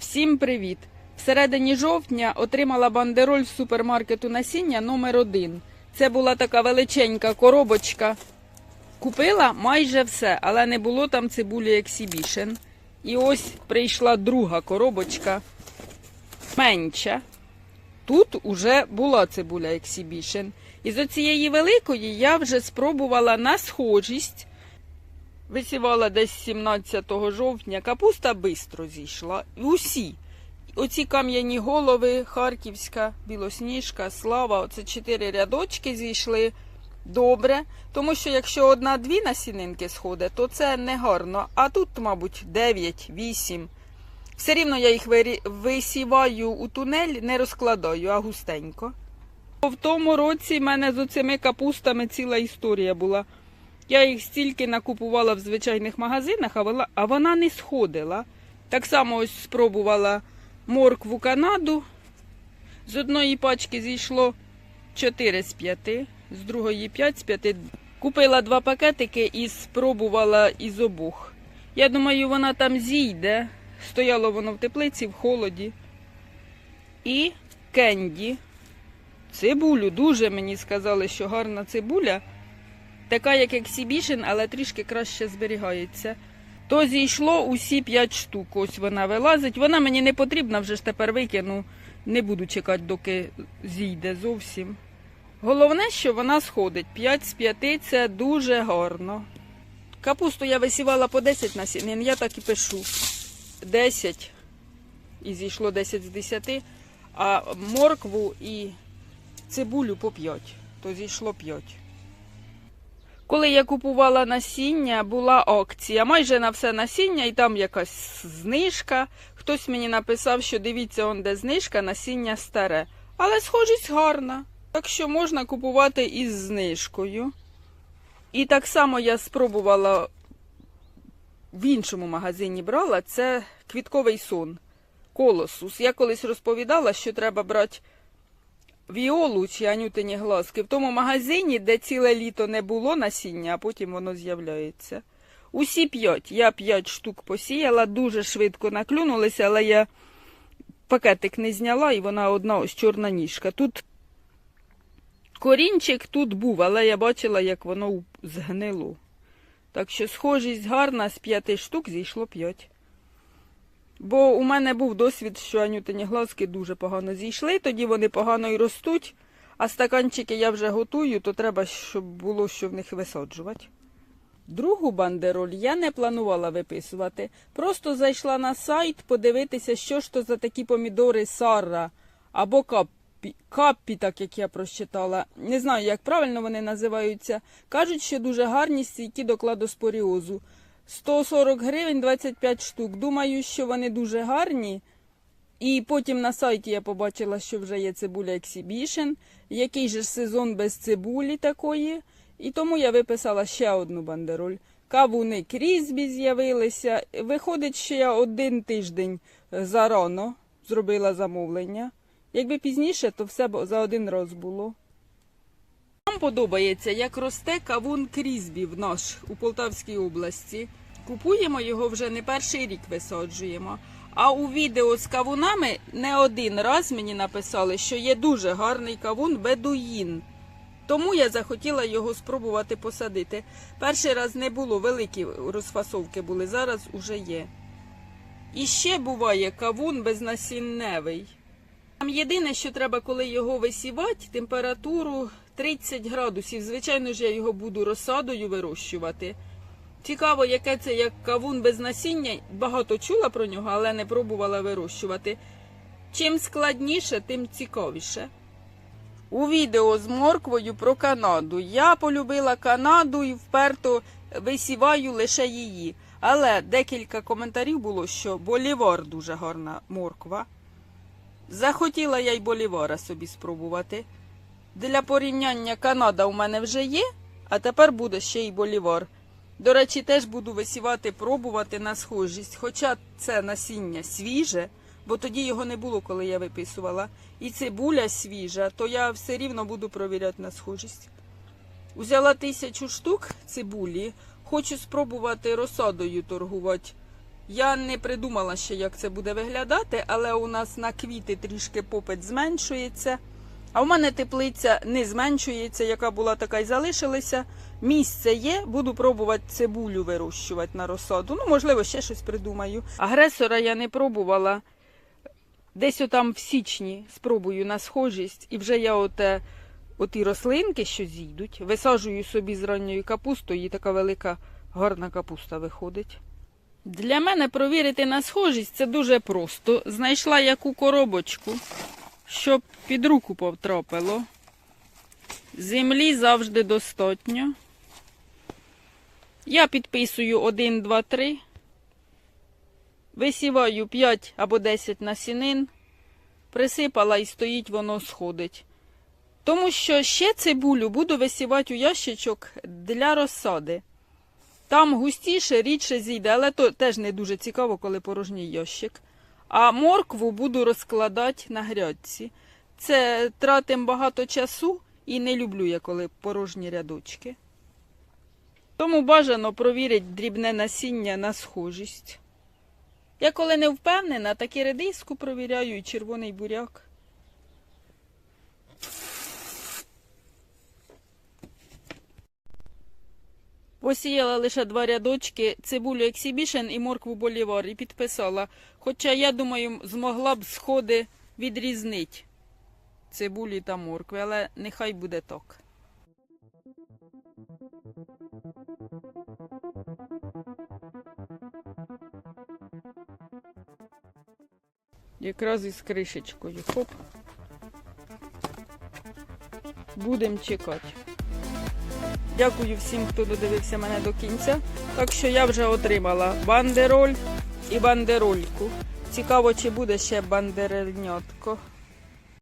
Всім привіт! Всередині жовтня отримала бандероль з супермаркету насіння номер 1 Це була така величенька коробочка. Купила майже все, але не було там цибулі Exhibition. І ось прийшла друга коробочка. Менша. Тут уже була цибуля Exhibition. І з оцієї великої я вже спробувала на схожість. Висівала десь 17 жовтня. Капуста бистро зійшла. Усі. Оці кам'яні голови, Харківська, Білосніжка, Слава, оце чотири рядочки зійшли добре. Тому що якщо одна-дві насінинки сходить, то це не гарно. А тут, мабуть, 9-8. Все рівно я їх висіваю у тунель, не розкладаю, а густенько. В тому році в мене з оцими капустами ціла історія була. Я їх стільки накупувала в звичайних магазинах, а вона, не сходила. Так само ось спробувала моркву Канаду. З одної пачки зійшло 4 з 5, з другої 5 з 5. Купила два пакетики і спробувала із обох. Я думаю, вона там зійде. Стояло воно в теплиці в холоді. І кенді. Цибулю дуже мені сказали, що гарна цибуля. Така, як ексібішн, але трішки краще зберігається. То зійшло усі 5 штук. Ось вона вилазить. Вона мені не потрібна, вже ж тепер викину. Не буду чекати, доки зійде зовсім. Головне, що вона сходить. 5 з 5 це дуже гарно. Капусту я висівала по 10 насінин, я так і пишу. 10 і зійшло 10 з 10, а моркву і цибулю по 5, то зійшло 5. Коли я купувала насіння, була акція. Майже на все насіння, і там якась знижка. Хтось мені написав, що дивіться, он де знижка, насіння старе. Але схожість гарна. Так що можна купувати із знижкою. І так само я спробувала в іншому магазині брала це квітковий сон. Колосус. Я колись розповідала, що треба брати віолу чи анютині глазки в тому магазині, де ціле літо не було насіння, а потім воно з'являється. Усі п'ять. Я п'ять штук посіяла, дуже швидко наклюнулися, але я пакетик не зняла, і вона одна ось чорна ніжка. Тут корінчик тут був, але я бачила, як воно згнило. Так що схожість гарна, з п'яти штук зійшло п'ять. Бо у мене був досвід, що анютині глазки дуже погано зійшли, тоді вони погано і ростуть, а стаканчики я вже готую, то треба, щоб було що в них висаджувати. Другу бандероль я не планувала виписувати. Просто зайшла на сайт подивитися, що ж то за такі помідори Сарра або каппі, каппі, так як я прочитала. Не знаю, як правильно вони називаються. Кажуть, що дуже гарні стійкі до кладоспоріозу. 140 гривень 25 штук. Думаю, що вони дуже гарні. І потім на сайті я побачила, що вже є цибуля Exhibition. Який же сезон без цибулі такої. І тому я виписала ще одну бандероль. Кавуни крізбі з'явилися. Виходить, що я один тиждень зарано зробила замовлення. Якби пізніше, то все за один раз було. Нам подобається, як росте кавун крізбі в наш у Полтавській області. Купуємо його вже не перший рік висаджуємо. А у відео з кавунами не один раз мені написали, що є дуже гарний кавун бедуїн. Тому я захотіла його спробувати посадити. Перший раз не було, великі розфасовки були, зараз уже є. І ще буває кавун безнасінневий. Там єдине, що треба, коли його висівати, температуру 30 градусів. Звичайно ж, я його буду розсадою вирощувати. Цікаво, яке це як кавун без насіння. Багато чула про нього, але не пробувала вирощувати. Чим складніше, тим цікавіше. У відео з морквою про Канаду. Я полюбила Канаду і вперто висіваю лише її. Але декілька коментарів було, що болівар дуже гарна морква. Захотіла я й болівара собі спробувати. Для порівняння Канада у мене вже є, а тепер буде ще й болівар. До речі, теж буду висівати, пробувати на схожість. Хоча це насіння свіже, бо тоді його не було, коли я виписувала. І цибуля свіжа, то я все рівно буду провіряти на схожість. Взяла тисячу штук цибулі, хочу спробувати розсадою торгувати. Я не придумала ще, як це буде виглядати, але у нас на квіти трішки попит зменшується. А в мене теплиця не зменшується, яка була така й залишилася. Місце є, буду пробувати цибулю вирощувати на розсаду. Ну, можливо, ще щось придумаю. Агресора я не пробувала. Десь отам в січні спробую на схожість, і вже я оте, оті рослинки, що зійдуть, висаджую собі з ранньою капустою, і така велика гарна капуста виходить. Для мене провірити на схожість це дуже просто. Знайшла яку коробочку, щоб під руку потрапило. Землі завжди достатньо. Я підписую 1, 2, 3. Висіваю 5 або 10 насінин. Присипала і стоїть, воно сходить. Тому що ще цибулю буду висівати у ящичок для розсади. Там густіше, рідше зійде, але то теж не дуже цікаво, коли порожній ящик. А моркву буду розкладати на грядці. Це тратим багато часу і не люблю я, коли порожні рядочки. Тому бажано провірити дрібне насіння на схожість. Я коли не впевнена, так і редиску провіряю, і червоний буряк. Посіяла лише два рядочки, цибулю Exhibition і моркву Болівар і підписала. Хоча, я думаю, змогла б сходи відрізнити цибулі та моркви, але нехай буде так. Якраз із кришечкою. Хоп. Будемо чекати. Дякую всім, хто додивився мене до кінця. Так що я вже отримала бандероль і бандерольку. Цікаво, чи буде ще бандерельнятко.